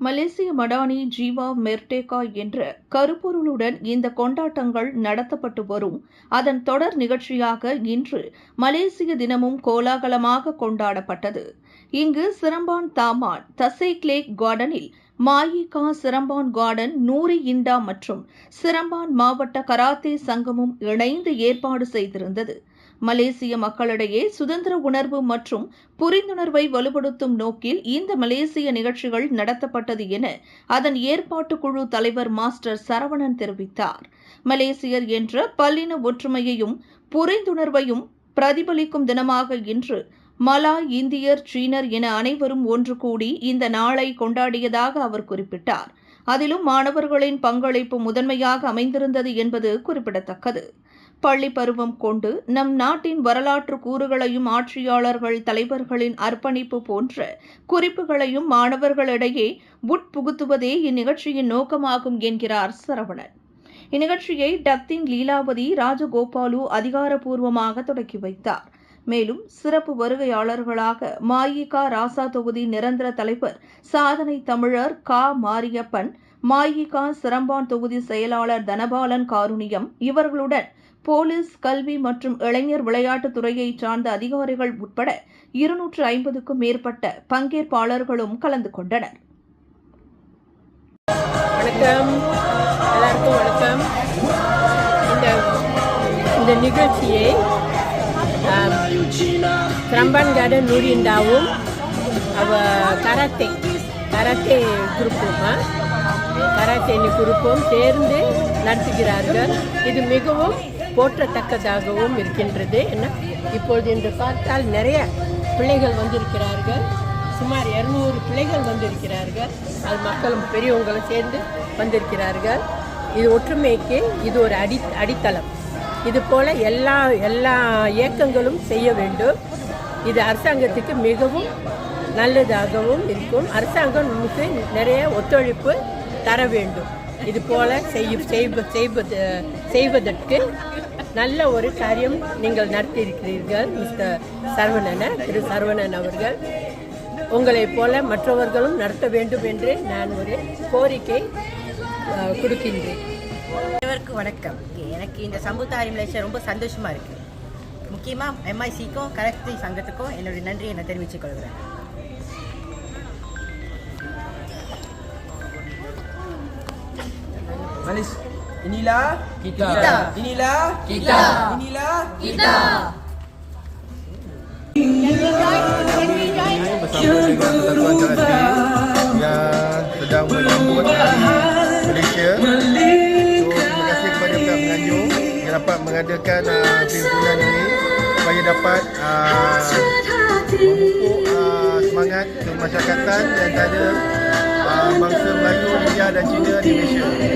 மலேசிய Madani Jeeva Merdeka என்ற கருப்பொருளுடன் இந்த கொண்டாட்டங்கள் நடத்தப்பட்டு வரும். அதன் தொடர் நிகழ்ச்சியாக இன்று மலேசிய தினமும் கோலாகலமாக கொண்டாடப்பட்டது. இங்கு சிரம்பான் தாமான் தசைக்லேக் கார்டனில் மாயிகா சிரம்பான் கார்டன் நூரி இண்டா மற்றும் சிரம்பான் மாவட்ட கராத்தே சங்கமும் இணைந்து ஏற்பாடு செய்திருந்தது. மலேசிய மக்களிடையே சுதந்திர உணர்வு மற்றும் புரிந்துணர்வை வலுப்படுத்தும் நோக்கில் இந்த மலேசிய நிகழ்ச்சிகள் நடத்தப்பட்டது என அதன் ஏற்பாட்டு குழு தலைவர் மாஸ்டர் சரவணன் தெரிவித்தார். மலேசியர் என்ற பல்லின ஒற்றுமையையும் புரிந்துணர்வையும் பிரதிபலிக்கும் தினமாக இன்று மலாய் இந்தியர் சீனர் என அனைவரும் ஒன்று கூடி இந்த நாளை கொண்டாடியதாக அவர் குறிப்பிட்டார். அதிலும் மாணவர்களின் பங்களிப்பு முதன்மையாக அமைந்திருந்தது என்பது குறிப்பிடத்தக்கது. பள்ளி பருவம் கொண்டு நம் நாட்டின் வரலாற்று கூறுகளையும் ஆட்சியாளர்கள் தலைவர்களின் அர்ப்பணிப்பு போன்ற குறிப்புகளையும் மாணவர்களிடையே உட்புகுத்துவதே இந்நிகழ்ச்சியின் நோக்கமாகும் என்கிறார் சரவணன். இந்நிகழ்ச்சியை டத்தின் லீலாவதி ராஜகோபாலு அதிகாரப்பூர்வமாக தொடக்கி வைத்தார். மேலும் சிறப்பு வருகையாளர்களாக மாயிகா ராசா தொகுதி நிரந்தர தலைவர் சாதனை தமிழர் கா. மாரியப்பன் மாயிகா சிரம்பான் தொகுதி செயலாளர் தனபாலன் காருணியம் இவர்களுடன் போலீஸ் கல்வி மற்றும் இளைஞர் விளையாட்டுத் துறையை சார்ந்த அதிகாரிகள் உட்பட இருநூற்று ஐம்பதுக்கும் மேற்பட்ட பங்கேற்பாளர்களும் கலந்து கொண்டனர். வணக்கம். எல்லாருக்கும் வணக்கம். இந்த இந்த நிகழ்ச்சியை கிரம்பான் கார்டன் நூரிண்டாவும் அவ கராத்தே கராத்தே குரூப்பும் கராத்தே குரூப்பும் சேர்ந்து நடத்துகிறார்கள். இது மிகவும் போற்றத்தக்கதாகவும் இருக்கின்றது என்ன? இப்பொழுது என்று பார்த்தால் நிறைய பிள்ளைகள் வந்திருக்கிறார்கள். சுமார் இரநூறு பிள்ளைகள் வந்திருக்கிறார்கள். அது மக்களும் பெரியவங்களும் சேர்ந்து வந்திருக்கிறார்கள். இது ஒற்றுமைக்கு இது ஒரு அடி அடித்தளம். இது போல் எல்லா எல்லா இயக்கங்களும் செய்ய வேண்டும். இது அரசாங்கத்துக்கு மிகவும் நல்லதாகவும் இருக்கும். அரசாங்கம் நமக்கு நிறைய ஒத்துழைப்பு தர வேண்டும். இது போல செய்ய செய்வது செய்வதற்கு நல்ல ஒரு காரியம் நீங்கள் நடத்தியிருக்கிறீர்கள் மிஸ்டர் சரவணன திரு சரவணன் அவர்கள். உங்களைப் போல மற்றவர்களும் நடத்த வேண்டும் என்று நான் ஒரு கோரிக்கை கொடுக்கின்றேன். அனைவருக்கும் வணக்கம். எனக்கு இந்த சம்புத்தாரி மலேசியா ரொம்ப சந்தோஷமாக இருக்குது முக்கியமாக எம்ஐசிக்கும் கலக்தி சங்கத்துக்கும் என்னுடைய நன்றியை நான் தெரிவித்துக் கொள்கிறேன். Manis. Inilah kita. Kita. Inilah kita. Inilah kita. persatuan karate yang sedang menyambut Malaysia. So, terima kasih kepada pihak penganjur yang dapat mengadakan uh, perhimpunan ini supaya dapat uh, memupuk uh, semangat kemasyarakatan di antara uh, bangsa Melayu, India dan Cina di Malaysia.